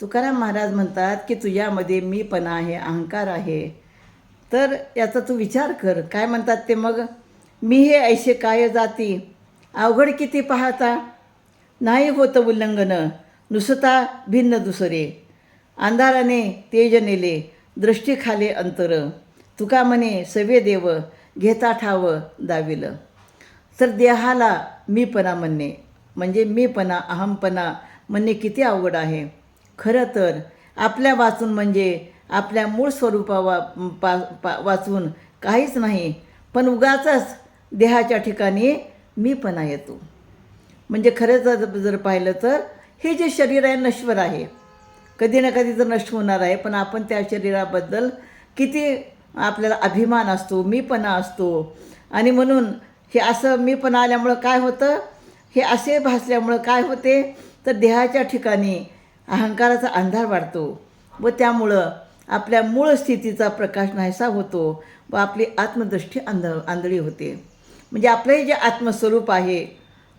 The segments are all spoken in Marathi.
तुकाराम महाराज म्हणतात की तुझ्यामध्ये मीपणा आहे अहंकार आहे. तर याचा तू विचार कर. काय म्हणतात ते मग? मी हे ऐसे काय जाती? अवघड किती पाहता? नाही होतं उल्लंघन. नुसता भिन्न दुसरे. अंधाराने तेज नेले दृष्टी खाले अंतर. तुका म्हणे सवे देव घेता ठाव दाविलं. तर देहाला मीपणा म्हणणे. म्हणजे मीपणा अहमपणा म्हणणे किती अवघड आहे. खरं तर आपल्या वाचून म्हणजे आपल्या मूळ स्वरूपा वा पा पा वाचून काहीच नाही पण उगाचाच देहाच्या ठिकाणी मीपणा येतो म्हणजे खरंच जर जर पाहिलं तर हे जे शरीर आहे नश्वर आहे. कधी ना कधी तर नष्ट होणार आहे पण आपण त्या शरीराबद्दल किती आपल्याला अभिमान असतो मीपणा असतो. आणि म्हणून हे असं मीपणा आल्यामुळं काय होतं? हे असे भासल्यामुळं काय होते? तर देहाच्या ठिकाणी अहंकाराचा अंधार वाढतो व त्यामुळं आपल्या मूळ स्थितीचा प्रकाश नाहीसा होतो व आपली आत्मदृष्टी आंध आंधळी होते. म्हणजे आपलं जे आत्मस्वरूप आहे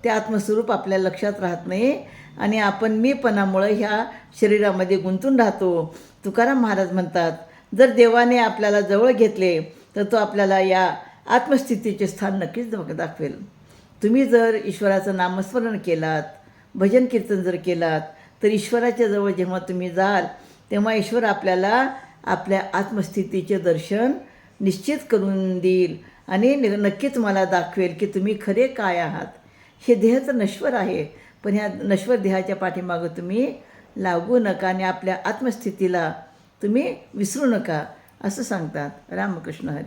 ते आत्मस्वरूप आपल्या लक्षात राहत नाही आणि आपण मीपणामुळं ह्या शरीरामध्ये गुंतून राहतो. तुकाराम महाराज म्हणतात जर देवाने आपल्याला जवळ घेतले तर तो आपल्याला या आत्मस्थितीचे स्थान नक्कीच दाखवेल. तुम्ही जर ईश्वराचं नामस्मरण केलात भजन कीर्तन जर केलात तर ईश्वराच्या जवळ जेव्हा तुम्ही जाल तेव्हा ईश्वर आपल्याला आपल्या आत्मस्थितीचे दर्शन निश्चित करून देईल आणि नक्कीच मला दाखवेल की तुम्ही खरे काय आहात. हे देह तर नश्वर आहे पण ह्या नश्वर देहाच्या पाठीमागं तुम्ही लागू नका आणि आपल्या आत्मस्थितीला तुम्ही विसरू नका असं सांगतात रामकृष्ण हरी.